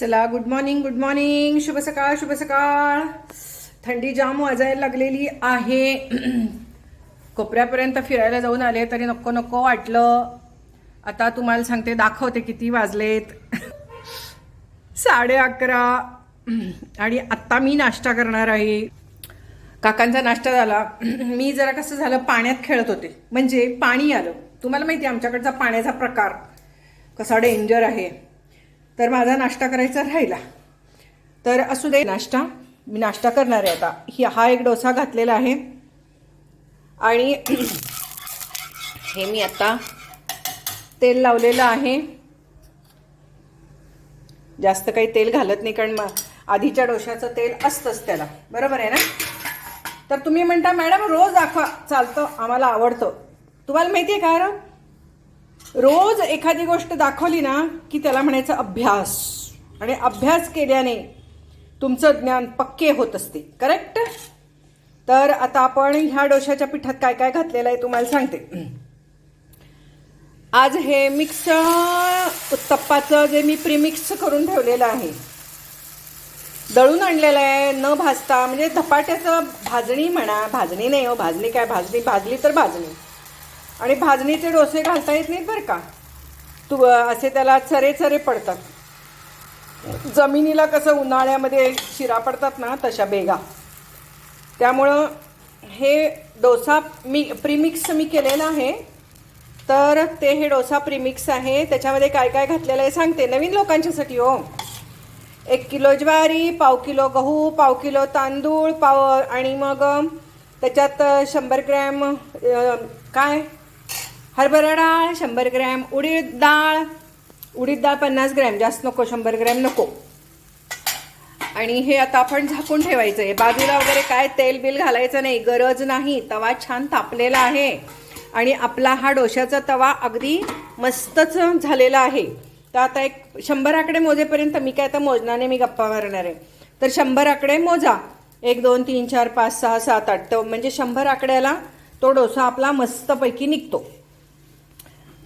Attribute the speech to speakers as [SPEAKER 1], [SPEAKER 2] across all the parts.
[SPEAKER 1] चला good morning good morning शुभ सकाळ शुभ सकाळ. थंडी जाम वाजायला लागलेली आहे. कोपऱ्यापर्यंत फिरायला जाऊन आले तरी नको नको वाटलं. आता तुम्हाला सांगते दाखवते किती वाजलेत. साडे अकरा. आणि आत्ता मी नाश्ता करणार आहे. काकांचा नाश्ता झाला. मी जरा कसं झालं पाण्यात खेळत होते. म्हणजे पाणी आलं. तुम्हाला माहिती आहे आमच्याकडचा पाण्याचा प्रकार कसा डेंजर आहे. तर माझा नाश्ता करायचा राहिला. तर असू दे नाश्ता. मी नाश्ता करणार आहे आता. ही हा एक डोसा घातलेला आहे. आणि हे मी आता तेल लावलेलं आहे. जास्त काही तेल घालत नाही कारण मग आधीच्या डोशाचं तेल असतंच त्याला. बरोबर आहे ना? तर तुम्ही म्हणता मॅडम रोज दाखवा. चालतं आम्हाला आवडतं. तुम्हाला माहिती आहे का रोज एखादी गोष्ट दाखवली ना की त्याला म्हणायचं अभ्यास. आणि अभ्यास केल्याने तुमचं ज्ञान पक्के होत असते. करेक्ट तर आता आपण ह्या डोशाच्या पिठात काय काय घातलेलं आहे तुम्हाला सांगते. आज हे मिक्स उत्तप्पाचं जे मी प्रीमिक्स करून ठेवलेलं आहे. दळून आणलेलं आहे न भाजता म्हणजे धपाट्याचं भाजणी म्हणा भाजणी नाही हो भाजणी काय भाजणी भाजली तर भाजणी. आणि भाजणीचे डोसे घालता येत नाहीत बरं का? तू असे त्याला चरे चरे पडतात. जमिनीला कसं उन्हाळ्यामध्ये शिरा पडतात ना तशा बेगा. त्यामुळं हे डोसा मी प्रीमिक्स मी केलेला आहे. तर ते हे डोसा प्रीमिक्स आहे. त्याच्यामध्ये काय काय घातलेलं आहे सांगते. नवीन लोकांच्यासाठी हो. एक किलो ज्वारी पाव किलो गहू पाव किलो तांदूळ पाव आणि मग त्याच्यात शंभर ग्रॅम काय? हरभरा डाळ शंभर ग्रॅम उडीद डाळ. उडीद डाळ पन्नास ग्रॅम जास्त नको शंभर ग्रॅम नको. आणि हे आता आपण झाकून ठेवायचं आहे बाजूला वगैरे काय तेल बिल घालायचं नाही गरज नाही. तवा छान तापलेला आहे. आणि आपला हा डोशाचा तवा अगदी मस्तच झालेला आहे. तर आता एक शंभर आकडे मोजेपर्यंत मी काय आता मोजनाने मी गप्पा मारणार आहे. तर शंभर आकडे मोजा. एक दोन तीन चार पाच सहा सात आठ तर म्हणजे शंभर आकड्याला तो डोसा आपला मस्तपैकी निघतो.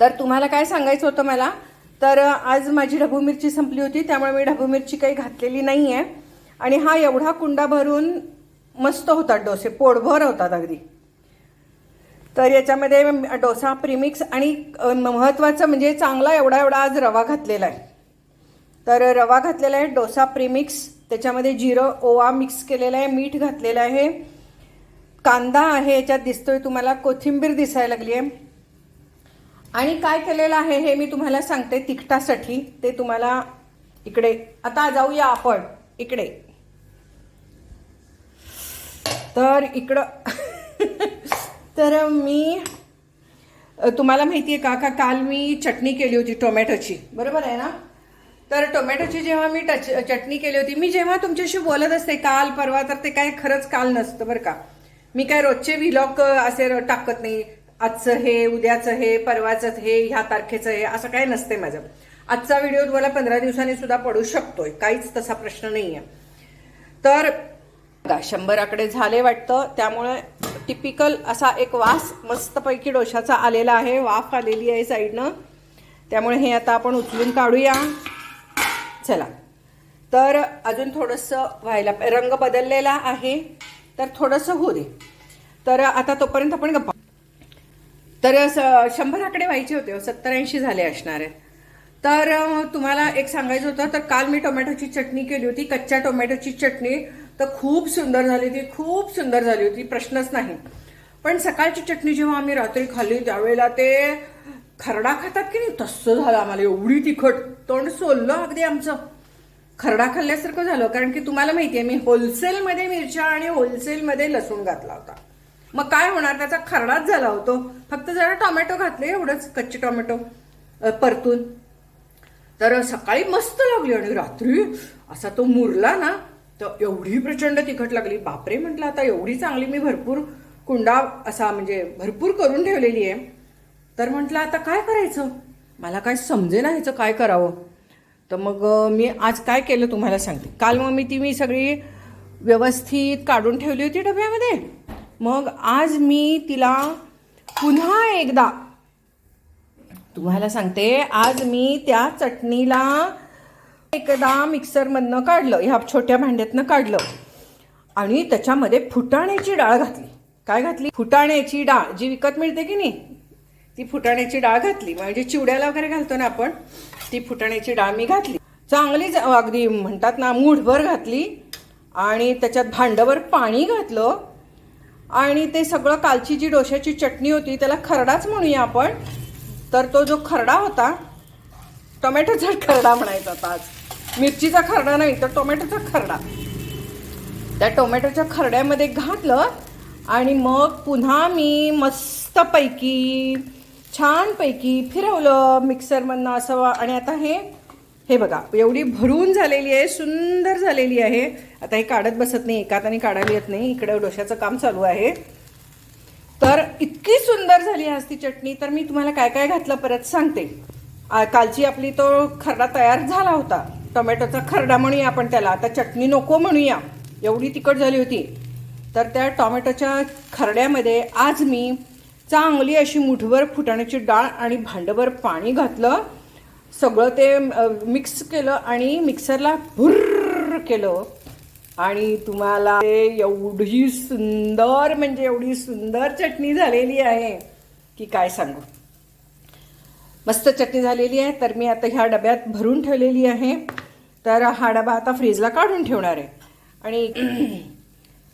[SPEAKER 1] तर तुम्हाला काय सांगायचं होतं मला? तर आज माझी ढबू मिरची संपली होती त्यामुळे मी ढबू मिरची काही घातलेली नाही आहे आणि हा एवढा कुंडा भरून मस्त होतात डोसे पोटभर होतात अगदी. तर याच्यामध्ये डोसा प्रीमिक्स आणि महत्त्वाचं म्हणजे चांगला एवढा एवढा आज रवा घातलेला आहे. तर रवा घातलेला आहे डोसा प्रीमिक्स त्याच्यामध्ये जिरं ओवा मिक्स केलेला आहे मीठ घातलेलं आहे. कांदा आहे याच्यात दिसतोय तुम्हाला कोथिंबीर दिसायला लागली आहे आणि काय केलेलं आहे हे मी तुम्हाला सांगते तिखटासाठी ते तुम्हाला इकडे आता जाऊया आपण. इकडे. तर इकडं तर मी तुम्हाला माहिती आहे का का काल मी चटणी केली होती टोमॅटोची. बरोबर आहे ना? तर टोमॅटोची जेव्हा मी टच चटणी केली होती मी जेव्हा तुमच्याशी बोलत असते काल परवा तर ते काय खरंच काल नसतं बरं का. मी काय रोजचे व्हिलॉग असे टाकत नाही. आजचं हे उद्याचं हे परवाचं हे ह्या तारखेचं हे असं काय नसते माझं. आजचा व्हिडिओ तुम्हाला पंधरा दिवसांनी सुद्धा पडू शकतोय. काहीच तसा प्रश्न नाही आहे तर बघा, शंभर आकडे झाले वाटतं. त्यामुळे टिपिकल असा एक वास मस्तपैकी डोशाचा आलेला आहे. वाफ आलेली आहे साईडनं. त्यामुळे हे आता आपण उचलून काढूया. चला. तर अजून थोडंसं व्हायला रंग बदललेला आहे. तर थोडंसं होऊ दे. तर आता तोपर्यंत आपण गप्पा तर स- शंभर आकडे व्हायचे होते सत्तर ऐंशी झाले असणार. आहेत तर तुम्हाला एक सांगायचं होतं तर काल मी टोमॅटोची चटणी केली होती कच्च्या टोमॅटोची चटणी. तर खूप सुंदर झाली होती खूप सुंदर झाली होती प्रश्नच नाही. पण सकाळची चटणी जेव्हा आम्ही रात्री खाल्ली त्यावेळेला ते खरडा खातात की नाही तसं झालं आम्हाला एवढी तिखट तोंड सोललं अगदी आमचं. खरडा खाल्ल्यासारखं झालं कारण की तुम्हाला माहिती आहे मी होलसेलमध्ये मिरच्या आणि होलसेलमध्ये लसूण घातला होता. मग काय होणार? त्याचा खरडाच झाला होतो. फक्त जरा टोमॅटो घातले एवढंच कच्चे टोमॅटो परतून. तर सकाळी मस्त लागली आणि रात्री असा तो मुरला ना तर एवढी प्रचंड तिखट लागली. बापरे म्हटलं आता एवढी चांगली मी भरपूर कुंडा असा म्हणजे भरपूर करून ठेवलेली आहे. तर म्हटलं आता काय करायचं? मला काय समजे ना ह्याचं काय करावं? तर मग मी आज काय केलं तुम्हाला सांगते. काल मग मी ती मी सगळी व्यवस्थित काढून ठेवली होती डब्यामध्ये. मग आज मी तिला पुन्हा एकदा तुम्हाला सांगते आज मी त्या चटणीला एकदा मिक्सरमधनं काढलं ह्या छोट्या भांड्यातनं काढलं आणि त्याच्यामध्ये फुटाण्याची डाळ घातली. काय घातली? फुटाण्याची डाळ. जी विकत मिळते की नाही? ती फुटाण्याची डाळ घातली. म्हणजे चिवड्याला वगैरे घालतो ना आपण ती फुटाण्याची डाळ मी घातली. चांगलीच अगदी म्हणतात ना मूठभर घातली आणि त्याच्यात भांडभर पाणी घातलं. आणि ते सगळं कालची जी डोश्याची चटणी होती त्याला खरडाच म्हणूया आपण. तर तो जो खरडा होता टोमॅटोचा खरडा म्हणायचा होता आज. मिरचीचा खरडा नाही तर टोमॅटोचा खरडा. त्या टोमॅटोच्या खरड्यामध्ये घातलं आणि मग पुन्हा मी मस्तपैकी छानपैकी फिरवलं मिक्सरमधनं असं वा- आणि आता हे हे बघा एवढी भरून झालेली आहे सुंदर झालेली आहे. आता हे काढत बसत नाही एकात आणि काढायला येत नाही इकडे डोशाचं काम चालू आहे. तर इतकी सुंदर झाली आज ती चटणी तर मी तुम्हाला काय काय घातलं परत सांगते. आ, कालची आपली तो खरडा तयार झाला होता टोमॅटोचा खरडा म्हणूया आपण त्याला आता चटणी नको म्हणूया एवढी तिखट झाली होती. तर त्या टोमॅटोच्या खरड्यामध्ये आज मी चांगली अशी मुठभर फुटाण्याची डाळ आणि भांडभर पाणी घातलं सगळं ते मिक्स केलं आणि मिक्सरला भुर्र केलं. आणि तुम्हाला ते एवढी सुंदर म्हणजे एवढी सुंदर चटणी झालेली आहे की काय सांगू? मस्त चटणी झालेली आहे. तर मी आता ह्या डब्यात भरून ठेवलेली आहे. तर हा डबा आता फ्रीजला काढून ठेवणार आहे. आणि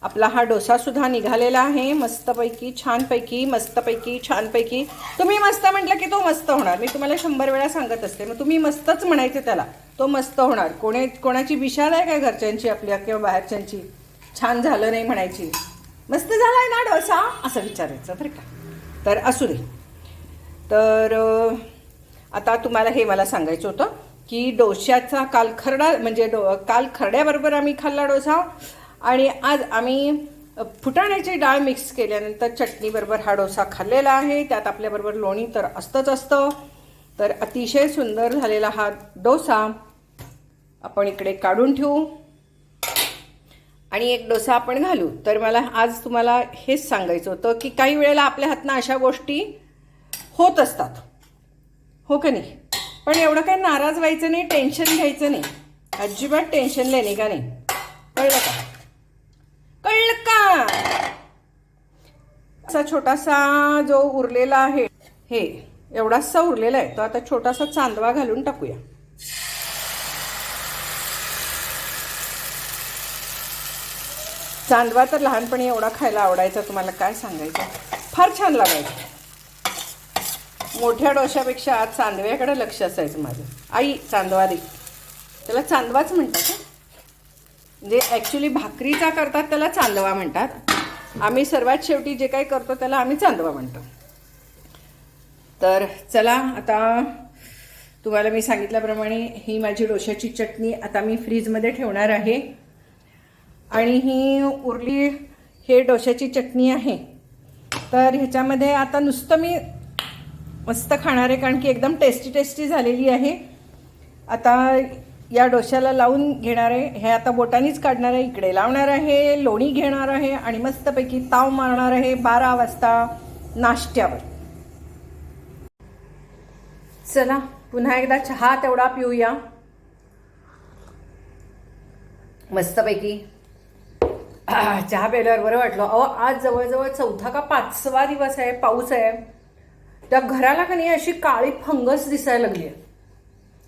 [SPEAKER 1] आपला हा डोसासुद्धा निघालेला आहे. मस्तपैकी छानपैकी मस्तपैकी छानपैकी. तुम्ही मस्त म्हटलं की तो मस्त होणार. मी तुम्हाला शंभर वेळा सांगत असते. मग तुम्ही मस्तच म्हणायचे त्याला. तो मस्त होणार. कोणी कोणाची विशाल आहे काय घरच्यांची आपल्या किंवा बाहेरच्यांची? छान झालं नाही म्हणायची. मस्त झालाय ना डोसा? असं विचारायचं बरं का? तर असू दे. तर आता तुम्हाला हे मला सांगायचं होतं की डोश्याचा काल खरडा म्हणजे डो काल खरड्याबरोबर आम्ही खाल्ला डोसा. आणि आज आम्ही फुटाण्याची डाळ मिक्स केल्यानंतर चटणीबरोबर हा डोसा खाल्लेला आहे. त्यात आपल्याबरोबर लोणी तर असतंच असतं. तर अतिशय सुंदर झालेला हा डोसा आपण इकडे काढून ठेवू. आणि एक डोसा आपण घालू. तर मला आज तुम्हाला हेच सांगायचं होतं की काही वेळेला आपल्या हातनं अशा गोष्टी होत असतात. हो का नाही? पण एवढं काही नाराज व्हायचं नाही टेन्शन घ्यायचं नाही. अजिबात टेन्शन लेणे का नाही? कळलं का? कळलं का असा छोटासा जो उरलेला आहे हे एवढासा उरलेला आहे तो आता छोटासा चांदवा घालून टाकूया. चांदवा तर लहानपणी एवढा खायला आवडायचा तुम्हाला काय सांगायचं? फार छान लागायचं. मोठ्या डोशापेक्षा आज चांदव्याकडे लक्ष असायचं माझं. आई चांदवा दे. त्याला चांदवाच म्हणतात जे ॲक्च्युली भाकरीचा करतात त्याला चांदवा म्हणतात. आम्ही सर्वात शेवटी जे काही करतो त्याला आम्ही चांदवा म्हणतो. तर चला आता तुम्हाला मी सांगितल्याप्रमाणे ही माझी डोशाची चटणी आता मी फ्रीजमध्ये ठेवणार आहे. आणि ही उरली हे डोशाची चटणी आहे. तर ह्याच्यामध्ये आता नुसतं मी मस्त खाणार आहे कारण की एकदम टेस्टी टेस्टी झालेली आहे. आता या डोश्याला लावून घेणार आहे. हे आता बोटानीच काढणार आहे. इकडे लावणार आहे. लोणी घेणार आहे. आणि मस्तपैकी ताव मारणार आहे बारा वाजता नाश्त्यावर. चला पुन्हा एकदा चहा तेवढा पिऊया. मस्तपैकी. चहा प्यायल्यावर बरं वाटलं. अहो आज जवळजवळ चौथा का पाचवा दिवस आहे. पाऊस आहे. त्या घराला का नाही अशी काळी फंगस दिसायला लागली आहे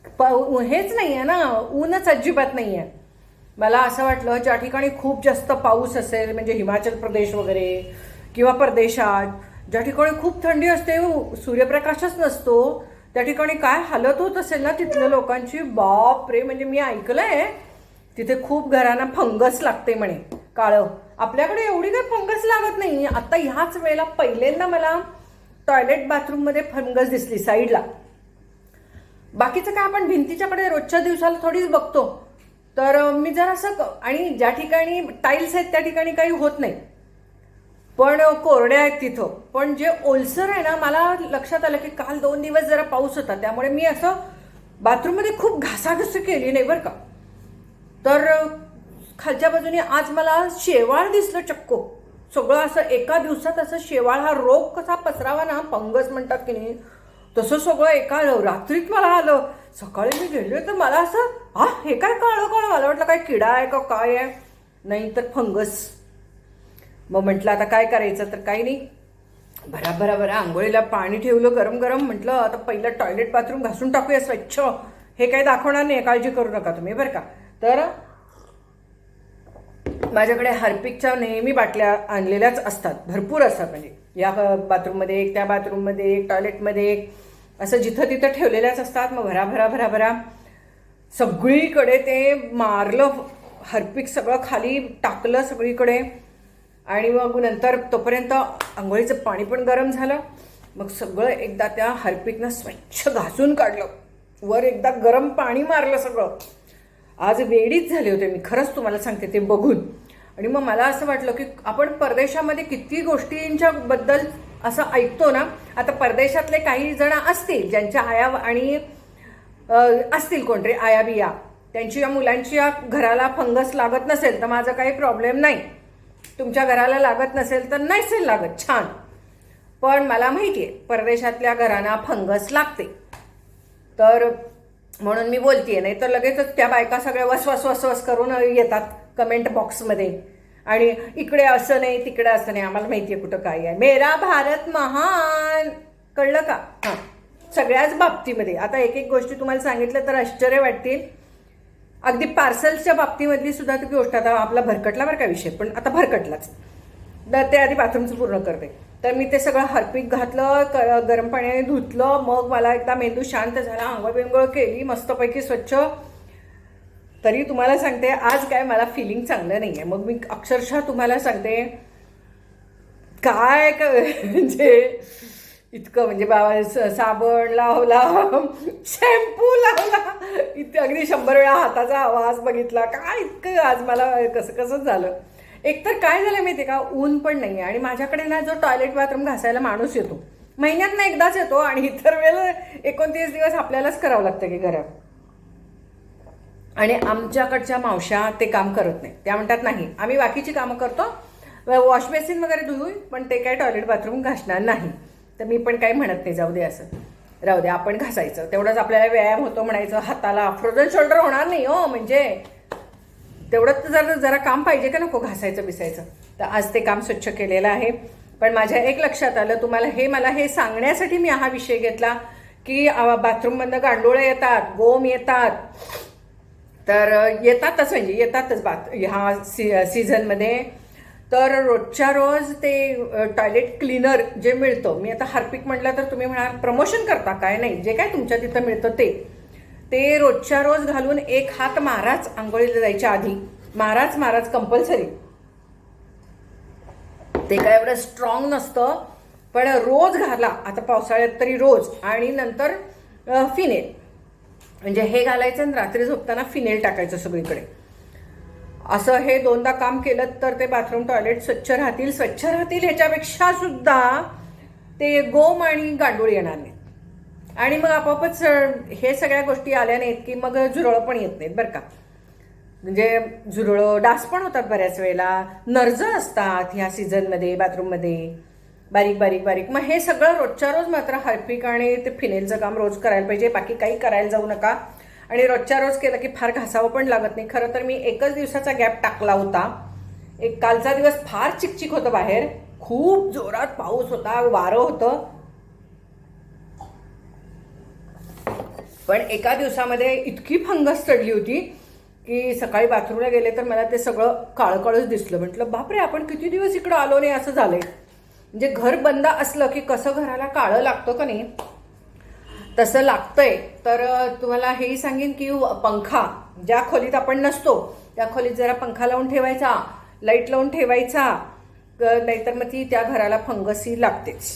[SPEAKER 1] प हेच नाही आहे ना ऊनच अजिबात नाही आहे मला असं वाटलं ज्या ठिकाणी खूप जास्त पाऊस असेल म्हणजे हिमाचल प्रदेश वगैरे किंवा परदेशात ज्या ठिकाणी खूप थंडी असते सूर्यप्रकाशच नसतो त्या ठिकाणी काय हालत होत असेल ना तिथल्या लोकांची? बाप रे म्हणजे मी ऐकलंय तिथे खूप घरांना फंगस लागते म्हणे काळं. आपल्याकडे एवढी काही फंगस लागत नाही. आता ह्याच वेळेला पहिल्यांदा मला टॉयलेट बाथरूममध्ये फंगस दिसली साईडला बाकीचं काय आपण भिंतीच्याकडे रोजच्या दिवसाला थोडीच बघतो. तर मी जरा असं आणि ज्या ठिकाणी टाईल्स आहेत त्या ठिकाणी काही होत नाही. पण कोरड्या आहेत तिथं. पण जे ओलसर आहे ना मला लक्षात आलं की काल दोन दिवस जरा पाऊस होता. त्यामुळे मी असं बाथरूममध्ये खूप घासाघस केली नाही बरं का. तर खालच्या बाजूने आज मला शेवाळ दिसलं चक्को. सगळं असं एका दिवसात असं शेवाळ हा रोग कसा पसरावा ना फंगस म्हणतात की नाही तसं सगळं एका रात्रीत मला आलं. सकाळी मी गेले तर मला असं हा हे काय काळं काळं मला वाटलं काय किडा आहे का? काय आहे? नाही तर फंगस. मग म्हटलं आता काय करायचं? तर काही नाही. भरा भरा भरा आंघोळीला पाणी ठेवलं गरम गरम. म्हटलं आता पहिलं टॉयलेट बाथरूम घासून टाकूया स्वच्छ. हे काही दाखवणार नाही काळजी करू नका तुम्ही बरं का? तर माझ्याकडे हार्पिकच्या नेहमी बाटल्या आणलेल्याच असतात. भरपूर असतात म्हणजे. या बाथरूममध्ये एक त्या बाथरूममध्ये एक टॉयलेटमध्ये एक. असं जिथं तिथं ठेवलेल्याच असतात मग भरा भरा भरा भरा. सगळीकडे ते मारलं हरपिक सगळं खाली टाकलं सगळीकडे. आणि मग नंतर तोपर्यंत आंघोळीचं पाणी पण गरम झालं. मग सगळं एकदा त्या हार्पिकनं स्वच्छ घासून काढलं. वर एकदा गरम पाणी मारलं सगळं. आज वेडीच झाले होते मी खरंच तुम्हाला सांगते ते बघून. आणि मग मला असं वाटलं की आपण परदेशामध्ये किती गोष्टींच्या बद्दल असं ऐकतो ना आता परदेशातले काही जण असतील ज्यांच्या आया आणि असतील कोणतरी आया बिया त्यांची या मुलांची या घराला फंगस लागत नसेल तर माझा काही प्रॉब्लेम नाही. तुमच्या घराला लागत नसेल तर नसेल लागत छान. पण मला माहिती आहे परदेशातल्या घरांना फंगस लागते. तर म्हणून मी बोलतीये नाही तर लगेचच त्या बायका सगळ्या वसवस वसवस करून येतात कमेंट बॉक्समध्ये. आणि इकडे असं नाही तिकडे असं नाही आम्हाला माहिती आहे कुठं काय आहे. मेरा भारत महान. कळलं का? हां. सगळ्याच बाबतीमध्ये. आता एक एक गोष्टी तुम्हाला सांगितलं तर आश्चर्य वाटतील. अगदी पार्सल्सच्या बाबतीमधली सुद्धा ती गोष्ट आता आपला भरकटला बरं का विषय पण आता भरकटलाच. तर ते आधी बाथरूमचं पूर्ण करते. तर मी ते सगळं हरपीक घातलं क- गरम पाण्याने धुतलं मग मला एकदा मेंदू शांत झाला आंघोळ बिंगोळ केली मस्तपैकी स्वच्छ. तरी तुम्हाला सांगते आज काय मला फिलिंग चांगलं नाही आहे मग मी अक्षरशः तुम्हाला सांगते काय म्हणजे इतकं म्हणजे बाबा साबण लावला शॅम्पू लावला इतकं अगदी शंभर वेळा हाताचा आवाज बघितला. काय इतकं आज मला कसं कसं झालं? एकतर काय झालं माहिती का? ऊन पण नाही आणि माझ्याकडे ना जो टॉयलेट बाथरूम घासायला माणूस येतो. महिन्यात ना एकदाच येतो आणि इतर वेळेला एकोणतीस दिवस आपल्यालाच करावं लागतं की घरात आणि आमच्याकडच्या मावश्या ते काम करत नाही त्या म्हणतात नाही आम्ही बाकीची कामं करतो. वॉश बेसिन वगैरे धुऊ पण ते काय टॉयलेट बाथरूम घासणार नाही. तर मी पण काही म्हणत नाही जाऊ दे असं. राहू दे आपण घासायचं. तेवढंच आपल्याला व्यायाम होतो म्हणायचं हाताला फ्रोझन शोल्डर होणार नाही हो म्हणजे. तेवढंच जर जरा काम पाहिजे का नको घासायचं बिसायचं. तर आज ते काम स्वच्छ केलेलं आहे. पण माझ्या एक लक्षात आलं तुम्हाला हे मला हे सांगण्यासाठी मी हा विषय घेतला की बाथरूममधनं गांडोळे येतात गोम येतात. तर येतातच म्हणजे येतातच बात ह्या सी सीझनमध्ये. तर रोजच्या रोज ते टॉयलेट क्लीनर जे मिळतं मी आता हार्पिक म्हटलं तर तुम्ही म्हणाल प्रमोशन करता काय नाही? जे काय तुमच्या तिथं मिळतं ते. ते रोजच्या रोज घालून एक हात माराच आंघोळीला जायच्या आधी माराच माराच कंपल्सरी ते काय एवढं स्ट्रॉंग नसतं पण रोज घाला. आता पावसाळ्यात तरी रोज. आणि नंतर फिनेल म्हणजे हे घालायचं आणि रात्री झोपताना फिनेल टाकायचं सगळीकडे. असं हे दोनदा काम केलं तर ते बाथरूम टॉयलेट स्वच्छ राहतील. स्वच्छ राहतील ह्याच्यापेक्षा सुद्धा ते गोम आणि गांडूळ येणार नाहीत. आणि मग आपोआपच हे सगळ्या गोष्टी आल्या नाहीत की मग झुरळं पण येत नाहीत बरं का. म्हणजे झुरळं डास पण होतात बऱ्याच वेळेला. नर्ज असतात ह्या सीझनमध्ये बाथरूममध्ये बारीक बारीक बारीक. मग हे सगळं रोजच्या रोज मात्र हार्पिक आणि ते फिनेलचं काम रोज करायला पाहिजे. बाकी काही करायला जाऊ नका. आणि रोजच्या रोज केलं की फार घासावं पण लागत नाही. खरं तर मी एकच दिवसाचा गॅप टाकला होता. एक कालचा दिवस फार चिकचिक होतं बाहेर. खूप जोरात पाऊस होता वारं होतं. पण एका दिवसामध्ये इतकी फंगस चढली होती की सकाळी बाथरूमला गेले तर मला ते सगळं काळकळच दिसलं. म्हटलं बापरे आपण किती दिवस इकडं आलो नाही? असं झालंय. म्हणजे घर बंद असलं की कसं घराला काळं लागतं का नाही? तसं लागतंय. तर तुम्हाला हेही सांगेन की पंखा ज्या खोलीत आपण नसतो त्या खोलीत जरा पंखा लावून ठेवायचा लाइट लावून ठेवायचा नाहीतर मग ती त्या घराला फंगसही लागतेच.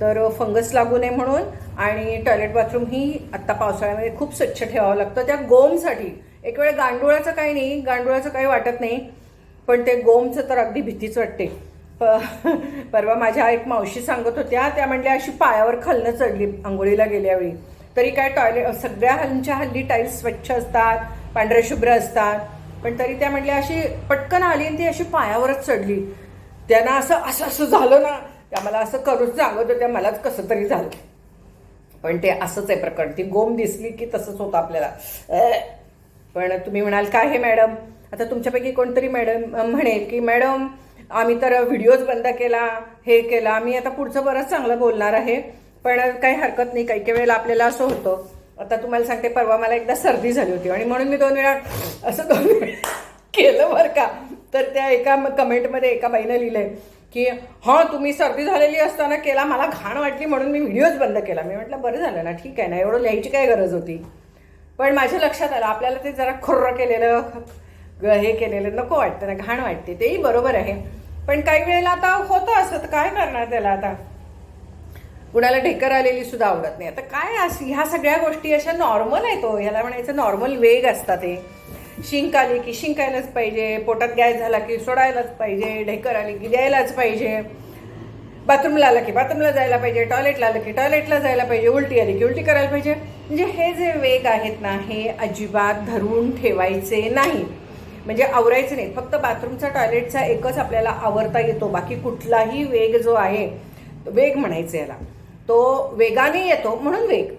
[SPEAKER 1] तर फंगस लागू नये म्हणून आणि टॉयलेट बाथरूम ही आत्ता पावसाळ्यामध्ये खूप स्वच्छ ठेवावं लागतं. त्या गोमसाठी एक वेळ गांडुळाचं काही नाही गांडुळाचं काही वाटत नाही पण ते गोमचं तर अगदी भीतीच वाटते. प परवा माझ्या एक मावशी सांगत होत्या त्या म्हणल्या अशी पायावर खालनं चढली आंघोळीला गेल्यावेळी. तरी काय टॉयलेट सगळ्या हल्लीच्या हल्ली टाईल्स स्वच्छ असतात पांढरे शुभ्र असतात. पण तरी त्या म्हणल्या अशी पटकन आली आणि ती अशी पायावरच चढली. त्यांना असं असं असं झालं ना त्या मला असं करूच सांगत होत्या मलाच कसं तरी झालं. पण ते असंच आहे प्रकरण. ती गोम दिसली की तसंच होतं आपल्याला. पण तुम्ही म्हणाल काय हे मॅडम? आता तुमच्यापैकी कोणतरी मॅडम म्हणेल की मॅडम आम्ही तर व्हिडिओज बंद केला हे केला. मी आता पुढचं बरंच चांगलं बोलणार आहे. पण काही हरकत नाही काही काही वेळेला आपल्याला असं होतं. आता तुम्हाला सांगते परवा मला एकदा सर्दी झाली होती. आणि म्हणून मी दोन वेळा असं दोन वेळा केलं बरं का. तर त्या एका कमेंटमध्ये एका बाईनं लिहिलंय की हां तुम्ही सर्दी झालेली असताना केला मला घाण वाटली म्हणून मी व्हिडिओज बंद केला. मी म्हटलं बरं झालं ना ठीक आहे ना एवढं लिहायची काय गरज होती? पण माझ्या लक्षात आलं आपल्याला ते जरा खुर्र केलेलं ग- हे केलेलं नको वाटतं ना घाण वाटते. तेही बरोबर आहे. पण काही वेळेला आता होतं असं तर काय करणार त्याला आता? कुणाला ढेकर आलेली सुद्धा आवडत नाही. आता काय अस ह्या सगळ्या गोष्टी अशा नॉर्मल आहेत हो. तो ह्याला म्हणायचं नॉर्मल वेग असतात ते. शिंक आली की शिंकायलाच पाहिजे पोटात गॅस झाला की सोडायलाच पाहिजे ढेकर आली की द्यायलाच पाहिजे. बाथरूमला आलं की बाथरूमला जायला पाहिजे टॉयलेटला आलं की टॉयलेटला जायला पाहिजे उलटी आली की उलटी करायला पाहिजे. म्हणजे हे जे वेग आहेत ना हे अजिबात धरून ठेवायचे नाही. म्हणजे आवरायचे नाही. फक्त बाथरूमचा टॉयलेटचा एकच आपल्याला आवरता येतो. बाकी कुठलाही वेग जो आहे वेग म्हणायचा याला. तो वेगाने येतो म्हणून वेग.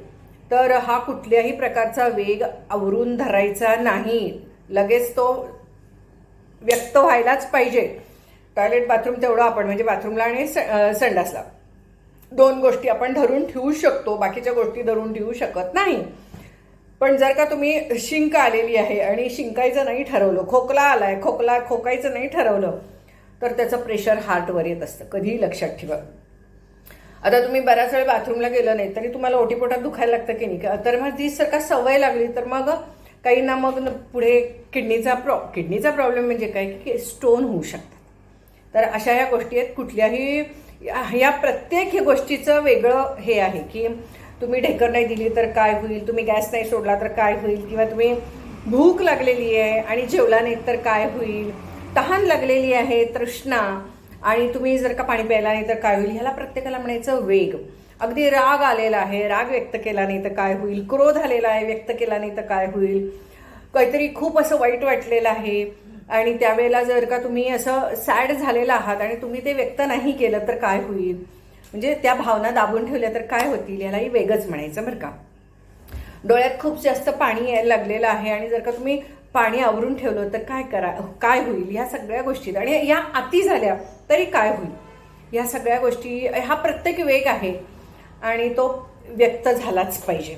[SPEAKER 1] तर हा कुठल्याही प्रकारचा वेग आवरून धरायचा नाही. लगेच तो व्यक्त व्हायलाच पाहिजे. टॉयलेट बाथरूम तेवढं आपण म्हणजे बाथरूमला आणि स- संडासला. दोन गोष्टी आपण धरून ठेवू शकतो. बाकीच्या गोष्टी धरून ठेवू शकत नाही. पण जर का तुम्ही शिंक आलेली आहे आणि शिंकायचं नाही ठरवलं खोकला आलाय खोकला खोकायचं नाही ठरवलं तर त्याचं प्रेशर हार्टवर येत असतं. कधीही लक्षात ठेवा. आता तुम्ही बऱ्याच वेळ बाथरूमला गेलं नाही तरी तुम्हाला ओटीपोटात दुखायला लागतं की नाही? तर मग ती जर का सवय लागली तर मग काहींना मग पुढे किडनीचा प्रॉ किडनीचा प्रॉब्लेम म्हणजे काय? की स्टोन होऊ शकतात. तर अशा ह्या गोष्टी आहेत. कुठल्याही या- प्रत्येक गोष्टीचं वेगळं हे आहे की तुम्ही ढेकर नाही दिली तर काय होईल? तुम्ही गॅस नाही सोडला तर काय होईल? किंवा तुम्ही भूक लागलेली आहे आणि जेवला नाही तर काय होईल? तहान लागलेली आहे तृष्णा आणि तुम्ही जर का पाणी प्यायला नाही तर काय होईल? ह्याला प्रत्येकाला म्हणायचं वेग. अगदी राग आलेला आहे राग व्यक्त केला नाही तर काय होईल? क्रोध आलेला आहे व्यक्त केला नाही तर काय होईल? काहीतरी खूप असं वाईट वाटलेलं आहे. आणि त्यावेळेला जर का तुम्ही असं सॅड झालेला आहात आणि तुम्ही ते व्यक्त नाही केलं तर काय होईल? म्हणजे त्या भावना दाबून ठेवल्या तर काय होतील यालाही वेगच म्हणायचं बरं का? डोळ्यात खूप जास्त पाणी यायला लागलेलं आहे आणि जर का तुम्ही पाणी आवरून ठेवलं तर काय करा काय होईल? ह्या सगळ्या गोष्टी आणि या अति झाल्या तरी काय होईल? ह्या सगळ्या गोष्टी हा प्रत्येक वेग आहे आणि तो व्यक्त झालाच पाहिजे.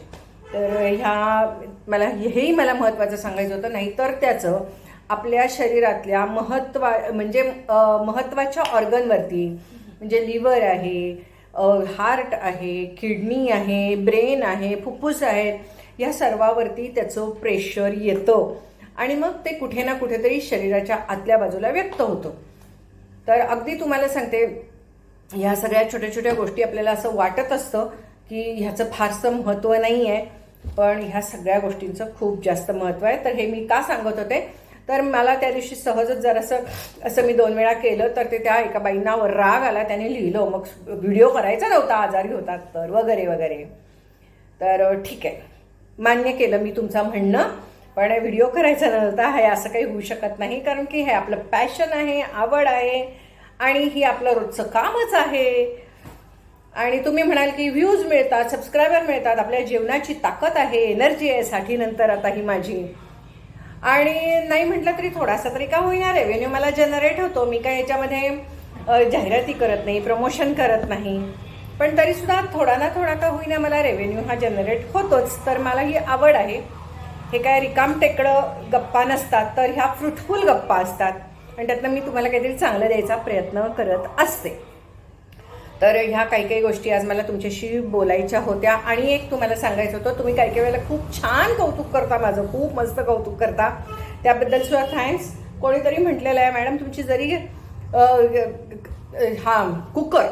[SPEAKER 1] तर ह्या मला हेही मला महत्त्वाचं सांगायचं होतं नाही तर त्याचं आपल्या शरीरातल्या महत्त्वा म्हणजे महत्त्वाच्या ऑर्गनवरती म्हणजे लिव्हर आहे हार्ट आहे किडनी आहे ब्रेन आहे फुफ्फुस आहेत या सर्वावरती त्याचं प्रेशर येतं. आणि मग ते कुठे ना कुठेतरी शरीराच्या आतल्या बाजूला व्यक्त होतं. तर अगदी तुम्हाला सांगते ह्या सगळ्या छोट्या छोट्या गोष्टी आपल्याला असं वाटत असतं की ह्याचं फारसं महत्त्व नाही आहे पण ह्या सगळ्या गोष्टींचं खूप जास्त महत्त्व आहे. तर हे मी का सांगत होते? तर मला त्या दिवशी सहजच जरासं असं मी दोन वेळा केलं तर ते त्या एका बाईंना राग आला. त्याने लिहिलं मग व्हिडिओ करायचा नव्हता आजारी होतात तर वगैरे वगैरे. तर ठीक आहे. मान्य केलं मी तुमचं म्हणणं पण व्हिडिओ करायचा नव्हता. हे असं काही होऊ शकत नाही कारण की हे आपलं पॅशन आहे आवड आहे आणि ही आपलं रोजचं कामच आहे. आणि तुम्ही म्हणाल की व्ह्यूज मिळतात सबस्क्रायबर मिळतात आपल्या जीवनाची ताकद आहे एनर्जी आहे साठी नंतर आता ही माझी आणि नाही म्हटलं तरी थोडासा तरी का होईना रेव्हेन्यू मला जनरेट होतो. मी काय याच्यामध्ये जाहिराती करत नाही प्रमोशन करत नाही. पण तरीसुद्धा थोडा ना थोडा का होईना मला रेव्हेन्यू हा जनरेट होतोच. तर मला ही आवड आहे. हे काय रिकाम टेकडं गप्पा नसतात तर ह्या फ्रुटफुल गप्पा असतात. आणि त्यातनं मी तुम्हाला काहीतरी चांगलं द्यायचा प्रयत्न करत असते. तर ह्या काही काही गोष्टी आज मला तुमच्याशी बोलायच्या होत्या. आणि एक तुम्हाला सांगायचं होतं तुम्ही काही काही वेळेला खूप छान कौतुक करता माझं खूप मस्त कौतुक करता. त्याबद्दल सुद्धा थँक्स कोणीतरी म्हटलेलं आहे मॅडम तुमची जरी हा कुकर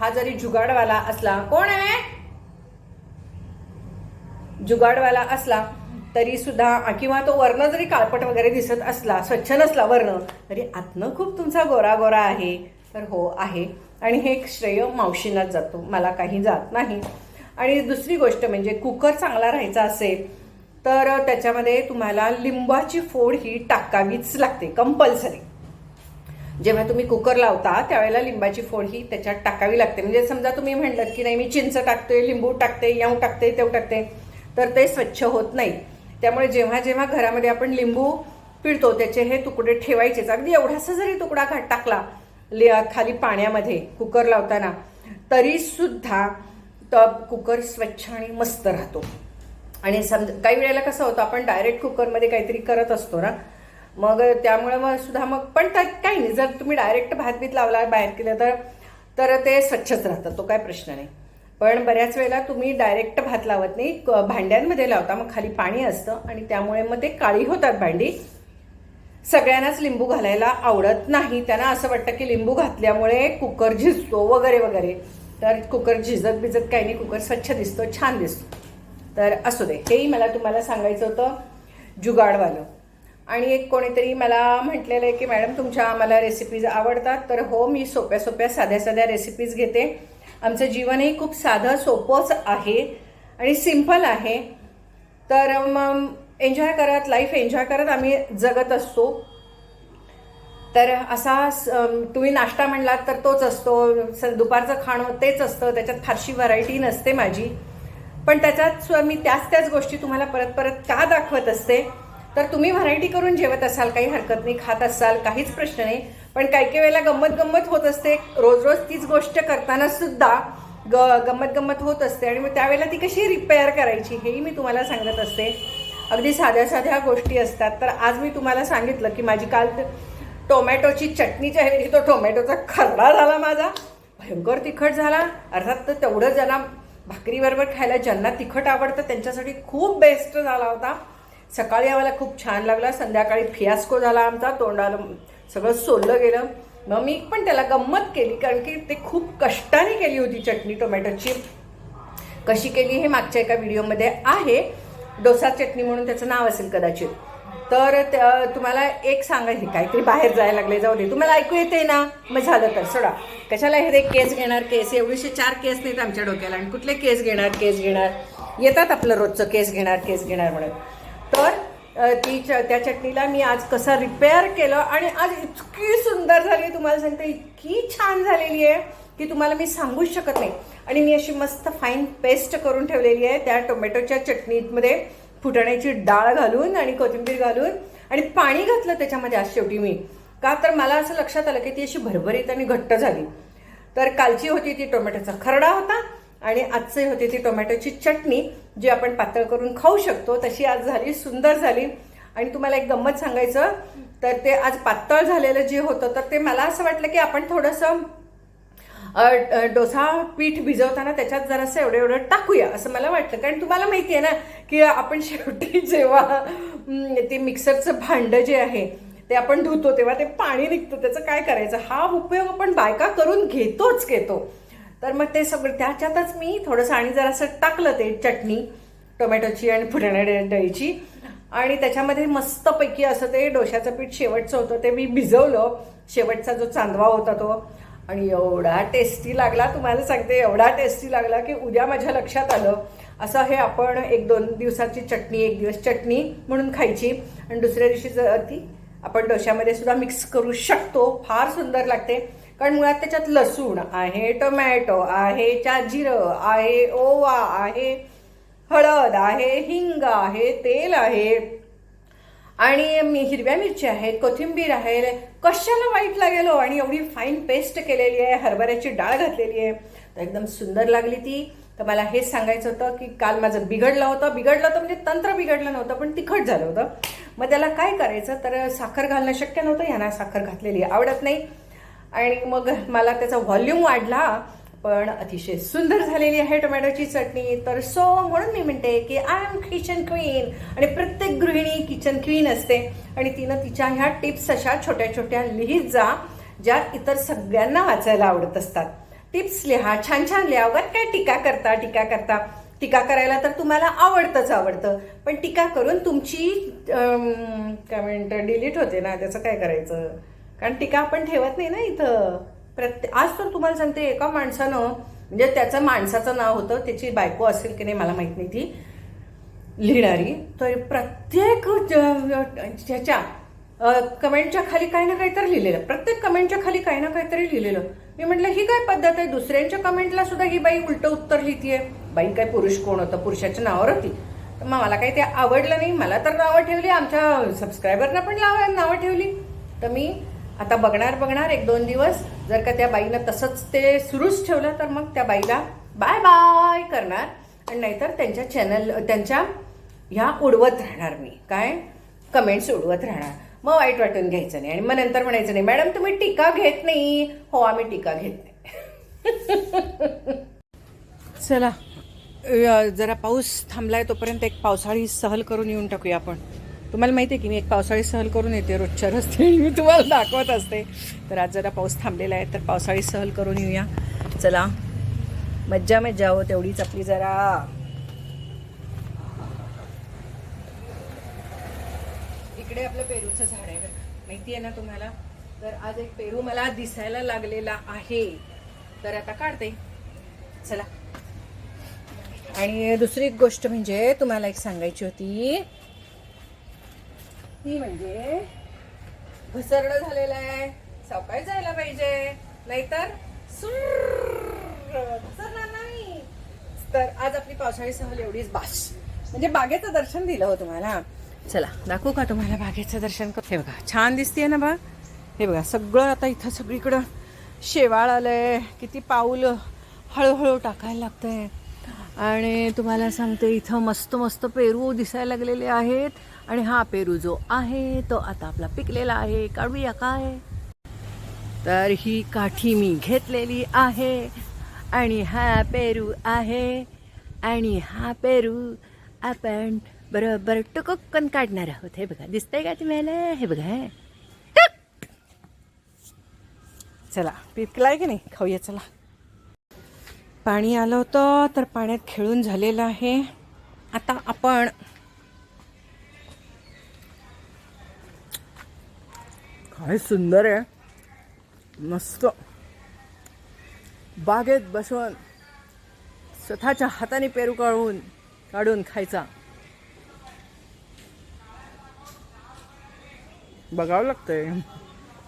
[SPEAKER 1] हा जरी जुगाडवाला असला कोण आहे? जुगाडवाला असला तरी सुद्धा किंवा तो वर्ण जरी काळपट वगैरे दिसत असला स्वच्छ नसला वर्ण तरी आतनं खूप तुमचा गोरा गोरा आहे. तर हो आहे. आणि हे एक श्रेय मावशीलाच जातो. मला काही जात नाही. आणि दुसरी गोष्ट म्हणजे कुकर चांगला राहायचा असेल तर त्याच्यामध्ये तुम्हाला लिंबाची फोड ही टाकावीच लागते कंपल्सरी. जेव्हा तुम्ही कुकर लावता त्यावेळेला लिंबाची फोड ही त्याच्यात टाकावी लागते. म्हणजे समजा तुम्ही म्हणलं की नाही मी चिंच टाकते लिंबू टाकते याऊ टाकते तेव टाकते तर ते स्वच्छ होत नाही. त्यामुळे जेव्हा जेव्हा घरामध्ये आपण लिंबू पिळतो त्याचे हे तुकडे ठेवायचेच. अगदी एवढासा जरी तुकडा घाट टाकला लि खाली पाण्यामध्ये कुकर लावताना तरीसुद्धा त कुकर स्वच्छ आणि मस्त राहतो. आणि समज काही वेळेला कसं होतं आपण डायरेक्ट कुकरमध्ये काहीतरी करत असतो ना मग त्यामुळे मग सुद्धा मग पण त्यात काही नाही. जर तुम्ही डायरेक्ट भात बीत लावला बाहेर केलं तर तर ते स्वच्छच राहतं तो काय प्रश्न नाही. पण बऱ्याच वेळेला तुम्ही डायरेक्ट भात लावत नाही क- भांड्यांमध्ये लावता मग खाली पाणी असतं आणि त्यामुळे मग ते काळी होतात भांडी. सगळ्यांनाच लिंबू घालायला आवडत नाही. त्यांना असं वाटतं की लिंबू घातल्यामुळे कुकर झिजतो वगैरे वगैरे. तर कुकर झिजत भिजत काही नाही कुकर स्वच्छ दिसतो छान दिसतो. तर असू दे. हेही मला तुम्हाला सांगायचं होतं जुगाडवालं. आणि एक कोणीतरी मला म्हटलेलं आहे की मॅडम तुमच्या आम्हाला रेसिपीज आवडतात. तर हो मी सोप्या सोप्या साध्या साध्या रेसिपीज घेते. आमचं जीवनही खूप साधं सोपंच आहे आणि सिंपल आहे. तर मग एन्जॉय करत लाईफ एन्जॉय करत आम्ही जगत असतो. तर असा तुम्ही नाश्ता म्हणलात तर तोच असतो. स- दुपारचं खाणं तेच असतं. त्याच्यात फारशी व्हरायटी नसते माझी. पण त्याच्यात स्व- मी त्याच त्याच गोष्टी तुम्हाला परत परत का दाखवत असते? तर तुम्ही व्हरायटी करून जेवत असाल काही हरकत नाही खात असाल काहीच प्रश्न नाही. पण काही काही वेळेला गंमत गंमत होत असते. रोज रोज तीच गोष्ट करताना सुद्धा ग गंमत गंमत होत असते. आणि मग त्यावेळेला ती कशी रिपेअर करायची हेही मी तुम्हाला सांगत असते. अगदी साध्या साध्या गोष्टी असतात. तर आज मी तुम्हाला सांगितलं की माझी काल त- टोमॅटोची चटणीच्या ऐवजी तो टोमॅटोचा खरडा झाला माझा. भयंकर तिखट झाला. अर्थात तर तेवढं ज्यांना भाकरीबरोबर खायला ज्यांना तिखट आवडतं त्यांच्यासाठी खूप बेस्ट झाला होता. सकाळी आम्हाला खूप छान लागला. संध्याकाळी फियास्को झाला आमचा. तोंडाला सगळं सोललं गेलं. मग मी पण त्याला गंमत केली कारण की ते खूप कष्टाने केली होती चटणी टोमॅटोची. कशी केली हे मागच्या एका व्हिडिओमध्ये आहे. डोसा चटणी म्हणून त्याचं नाव असेल कदाचित. तर तुम्हाला एक सांगा हे काहीतरी बाहेर जायला लागले जाऊ दे. तुम्हाला ऐकू येते ना? मग झालं तर सोडा. कशाला हे रे केस घेणार केस? एवढीशे चार केस नाहीत आमच्या डोक्याला. आणि कुठले केस घेणार केस घेणार? येतात आपलं रोजचं केस घेणार केस घेणार म्हणून. तर ती च त्या चटणीला मी आज कसा रिपेअर केलं आणि आज इतकी सुंदर झाली तुम्हाला सांगते इतकी छान झालेली आहे. की तुम्हाला मी सांगूच शकत नाही. आणि मी अशी मस्त फाईन पेस्ट करून ठेवलेली आहे त्या टोमॅटोच्या चटणीमध्ये. फुटाण्याची डाळ घालून आणि कोथिंबीर घालून आणि पाणी घातलं त्याच्यामध्ये आज शेवटी मी. का तर मला असं लक्षात आलं की ती अशी भरभरीत आणि घट्ट झाली. तर कालची होती ती टोमॅटोचा खरडा होता आणि आजची होती ती टोमॅटोची चटणी जी आपण पातळ करून खाऊ शकतो तशी आज झाली सुंदर झाली. आणि तुम्हाला एक गंमत सांगायचं तर ते आज पातळ झालेलं जे होतं तर ते मला असं वाटलं की आपण थोडंसं डोसा पीठ भिजवताना त्याच्यात जरासं एवढं एवढं टाकूया असं मला वाटलं कारण तुम्हाला माहिती आहे ना की आपण शेवटी जेव्हा ते मिक्सरचं भांडं जे आहे ते आपण धुतो तेव्हा ते पाणी निघतं. त्याचं काय करायचं? हा उपयोग आपण बायका करून घेतोच घेतो. तर मग ते सगळं त्याच्यातच मी थोडंसं आणि जरासं टाकलं ते चटणी टोमॅटोची आणि फुटाणा डाळीची आणि त्याच्यामध्ये मस्तपैकी असं ते डोशाचं पीठ शेवटचं होतं ते मी भिजवलं. शेवटचा जो चांदवा होता तो आणि एवढा टेस्टी लागला तुम्हाला सांगते एवढा टेस्टी लागला की उद्या माझ्या लक्षात आलं. असं हे आपण एक दोन दिवसाची चटणी एक दिवस चटणी म्हणून खायची. आणि दुसऱ्या दिवशी जर ती आपण डोश्यामध्ये सुद्धा मिक्स करू शकतो. फार सुंदर लागते. कारण मुळात त्याच्यात लसूण आहे टोमॅटो आहे जिरं आहे ओवा आहे हळद आहे हिंग आहे तेल आहे. आणि मी हिरव्या मिरच्या आहेत कोथिंबीर आहे कशाला वाईट लागेल हो? आणि एवढी फाईन पेस्ट केलेली आहे हरभऱ्याची डाळ घातलेली आहे. तर एकदम सुंदर लागली ती. तर मला हेच सांगायचं होतं की काल माझं बिघडलं होतं. बिघडलं होतं म्हणजे तंत्र बिघडलं नव्हतं पण तिखट झालं होतं. मग त्याला काय करायचं? तर साखर घालणं शक्य नव्हतं. यांना साखर घातलेली आवडत नाही. आणि मग मला त्याचा व्हॉल्यूम वाढला. पण अतिशय सुंदर झालेली आहे टोमॅटोची चटणी. तर सो म्हणून मी म्हणते की आय एम किचन क्वीन आणि प्रत्येक गृहिणी किचन क्वीन असते. आणि तिनं तिच्या ह्या टिप्स अशा छोट्या छोट्या लिहित जा ज्या इतर सगळ्यांना वाचायला आवडत असतात. टिप्स लिहा छान छान लिहा. उगाच काय टीका करता टीका करता. टीका करायला तर तुम्हाला आवडतंच आवडतं. पण टीका करून तुमची काय म्हणतं डिलीट होते ना त्याचं काय करायचं? कारण टीका आपण ठेवत नाही ना इथं. प्रत्ये आज तर तुम्हाला सांगते एका माणसानं म्हणजे त्याचं माणसाचं नाव होतं त्याची बायको असेल की नाही मला माहीत नाही ती लिहिणारी. तर प्रत्येक ज- ह्याच्या कमेंटच्या खाली काही ना काहीतरी लिहिलेलं. प्रत्येक कमेंटच्या खाली काही ना काहीतरी लिहिलेलं. मी म्हटलं ही काय पद्धत आहे? दुसऱ्यांच्या कमेंटला सुद्धा ही बाई उलट उत्तर लिहितीये. बाई काय पुरुष कोण होतं? पुरुषाच्या नावावर होती. तर मग मला काही ते आवडलं नाही. मला तर नावं ठेवली. आमच्या सबस्क्रायबरना पण लाव नावं ठेवली. तर मी आता बघणार बघणार एक दोन दिवस. जर का त्या बाईनं तसंच ते सुरूच ठेवलं तर मग त्या बाईला बाय बाय करणार. आणि नाहीतर त्यांच्या चॅनल त्यांच्या ह्या उडवत राहणार मी. काय? कमेंट्स उडवत राहणार. मग वाईट वाटून घ्यायचं नाही. आणि मग नंतर म्हणायचं नाही मॅडम तुम्ही टीका घेत नाही. हो आम्ही टीका घेत नाही. चला जरा पाऊस थांबलाय तोपर्यंत एक पावसाळी सहल करून येऊन टाकूया आपण. तुम्हाला माहिती आहे की मी एक पावसाळी सहल करून येते रोजच्या रस्ते मी तुम्हाला दाखवत असते. तर आज जरा पाऊस थांबलेला आहे तर पावसाळी सहल करून येऊया. चला मज्जा मज्जा हो तेवढीच आपली जरा. इकडे आपलं पेरूचं झाड आहे माहिती आहे ना तुम्हाला? तर आज एक पेरू मला दिसायला लागलेला आहे. तर आता काढते. चला. आणि दुसरी एक गोष्ट म्हणजे तुम्हाला एक सांगायची होती. ती म्हणजे घसरणं झालेलं आहे. सकाळी जायला पाहिजे. नाहीतर घसरणार नाही तर आज आपली पावसाळी सहल एवढीच बास म्हणजे बागेचं दर्शन दिलं हो तुम्हाला चला दाखवू का तुम्हाला बागेचं दर्शन कर हे बघा छान दिसते ना बा हे बघा सगळं आता इथं सगळीकडं शेवाळ आलंय किती पाऊल हळूहळू टाकायला लागतंय आणि तुम्हाला सांगते इथं मस्त मस्त पेरू दिसायला लागलेले आहेत. आणि हा पेरू जो आहे तो आता आपला पिकलेला आहे. काढूया काय? तर ही काठी मी घेतलेली आहे. आणि हा पेरू आहे. आणि हा पेरू आपण बरोबर टुकुक्कन काढणार आहोत. हे बघा दिसतंय का तुम्हाला? हे बघा. हे. चला पिकलाय की नाही? खाऊया चला. पाणी आलं होतं तर पाण्यात खेळून झालेलं आहे. आता आपण काय सुंदर आहे. मस्त. बागेत बसून स्वतःच्या हाताने पेरू काढून काढून खायचा. बघावं लागतंय.